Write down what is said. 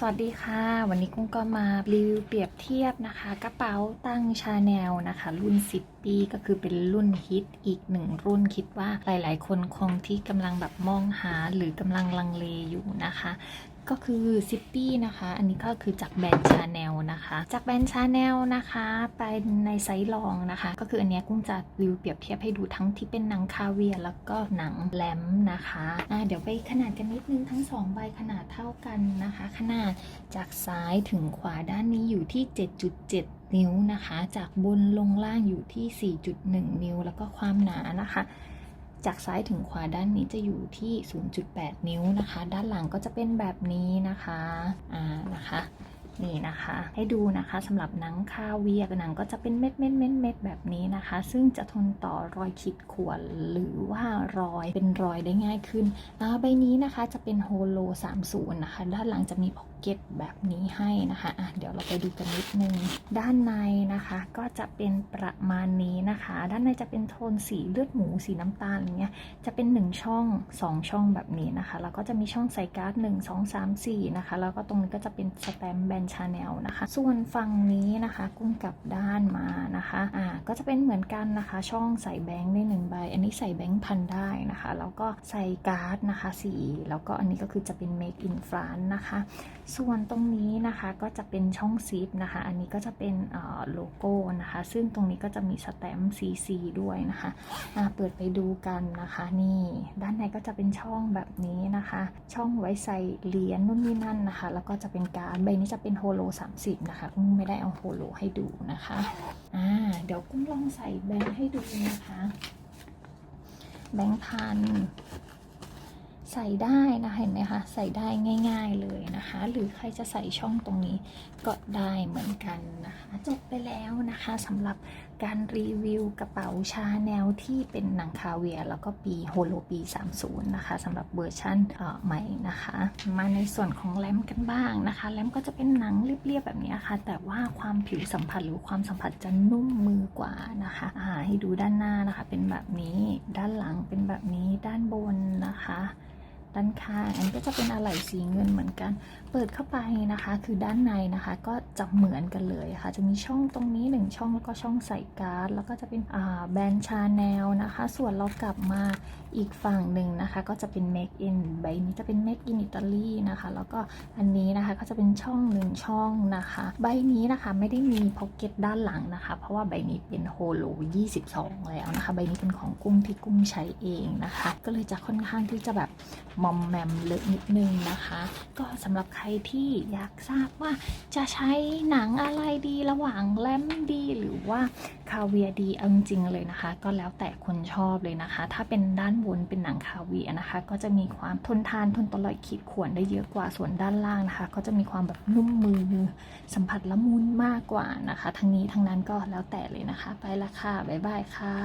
สวัสดีค่ะ วันนี้กุ้งก็มารีวิวเปรียบเทียบนะคะ กระเป๋าตั้งชาแนลนะคะ รุ่น 10 ปีก็คือเป็นรุ่นฮิตอีกหนึ่งรุ่นคิดว่าหลาย ๆ คนคงที่กำลังแบบมองหาหรือกำลังลังเลอยู่นะคะ ก็คือซิปปี้นะคะ อันนี้ก็คือจากแบรนด์ชาแนลนะคะ จากแบรนด์ชาแนลนะคะเป็นในไซส์ลองนะคะ ก็คืออันนี้กุ้งจะรีวิวเปรียบเทียบให้ดูทั้งที่เป็นหนังคาเวียร์แล้วก็หนังแลมนะคะะเดี๋ยวไปขนาดกันนิดนึงทั้งสองใบขนาดเท่ากันนะคะ ขนาดจากซ้ายถึงขวาด้านนี้อยู่ที่ 7.7นิ้วนะคะ จากบนลงล่างอยู่ที่ 4.1 นิ้ว แล้วก็ความหนานะคะ จากซ้ายถึงขวาด้านนี้จะอยู่ที่ 0.8 นิ้วนะคะ ด้านหลังก็จะเป็นแบบนี้นะคะ อ่า นะคะ นี่นะคะ ให้ดูนะคะสำหรับหนังคาเวียกหนังก็จะเป็นเม็ดเม็ดเม็ดเม็ดแบบนี้นะคะ ซึ่งจะทนต่อรอยขีดข่วนหรือว่ารอยเป็นรอยได้ง่ายขึ้นอ่าใบนี้นะคะจะเป็นโฮโล30นะคะ ด้านหลังจะมีพ็อกเก็ตแบบนี้ให้นะคะะเดี๋ยวเราไปดูกันนิดนึง ด้านในนะคะก็จะเป็นประมาณนี้นะคะ ด้านในจะเป็นโทนสีเลือดหมูสีน้ำตาลอะไรเงี้ยจะเป็น 1 ช่อง 2 ช่องแบบนี้นะคะ แล้วก็จะมีช่องใส่การ์ด1 2 3 4นะคะแล้วก็ตรงนี้ก็จะเป็นสแตมป์แบนชาแนลนะคะ ส่วนฝั่งนี้นะคะกุ้งกลับด้านมานะคะอ่าก็จะเป็นเหมือนกันนะคะ ช่องใส่แบงค์ได้หนึ่งใบ อันนี้ใส่แบงค์พันได้นะคะ แล้วก็ใส่การ์ดนะคะสีแล้วก็อันนี้ก็คือจะเป็น make in France นะคะ ส่วนตรงนี้นะคะก็จะเป็นช่องซิปนะคะ อันนี้ก็จะเป็นอ่อโลโก้นะคะ ซึ่งตรงนี้ก็จะมีสแตมป์ CC ด้วยนะคะอ่าเปิดไปดูกันนะคะ นี่ด้านในก็จะเป็นช่องแบบนี้นะคะ ช่องไว้ใส่เหรียญนู่นนี่นั่นนะคะ แล้วก็จะเป็นการ์ดใบนี้จะเป็นโฮโล 30 นะคะ กุ้งไม่ได้เอาโฮโลให้ดูนะคะ อ่า เดี๋ยวกุ้งลองใส่แบงค์ให้ดูนะคะ แบงค์พัน ใส่ได้นะเห็นไหมคะใส่ได้ง่าย ๆเลยนะคะ หรือใครจะใส่ช่องตรงนี้ก็ได้เหมือนกันนะคะจบไปแล้วนะคะสำหรับการรีวิวกระเป๋าชาแนลที่เป็นหนังคาเวียร์แล้วก็ปีโฮโลปี 30 นะคะสำหรับเวอร์ชั่นใหม่นะคะ มาในส่วนของแรมกันบ้างนะคะแรมก็จะเป็นหนังเรียบๆแบบนี้ค่ะแต่ว่าความผิวสัมผัสหรือความสัมผัสจะนุ่มมือกว่านะคะอ่าให้ดูด้านหน้านะคะ เป็นแบบนี้ด้านหลังเป็นแบบนี้ด้านบนนะคะ ด้านข้างอันนี้ก็จะเป็นอะไหล่สีเงินเหมือนกัน เปิดเข้าไปนะคะ คือด้านในนะคะ ก็จะเหมือนกันเลยค่ะ จะมีช่องตรงนี้หนึ่งช่องแล้วก็ช่องใส่การ์ด แล้วก็จะเป็นแบรนด์ชาแนลนะคะ ส่วนเรากลับมาอีกฝั่งหนึ่งนะคะ ก็จะเป็น make in ใบนี้จะเป็น make in Italy นะคะ แล้วก็อันนี้นะคะก็จะเป็นช่องหนึ่งช่องนะคะ ใบนี้นะคะไม่ได้มีพ็อกเก็ตด้านหลังนะคะ เพราะว่าใบนี้เป็นโฮโล22 แล้วนะคะ ใบนี้เป็นของกุ้งที่กุ้งใช้เองนะคะ ก็เลยจะค่อนข้างที่จะแบบมอมแมมเลอะนิดนึงนะคะ ก็สำหรับใครที่อยากทราบว่าจะใช้หนังอะไรดีระหว่างแลมดีหรือว่าคาเวียดีเอาจริงๆเลยนะคะ ก็แล้วแต่คนชอบเลยนะคะ ถ้าเป็นด้านบนเป็นหนังคาเวียนะคะ ก็จะมีความทนทานทนต่อรอยขีดข่วนได้เยอะกว่าส่วนด้านล่างนะคะ ก็จะมีความแบบนุ่มมือสัมผัสละมุนมากกว่านะคะ ทั้งนี้ทั้งนั้นก็แล้วแต่เลยนะคะ ไปละค่ะบ๊ายบายค่ะ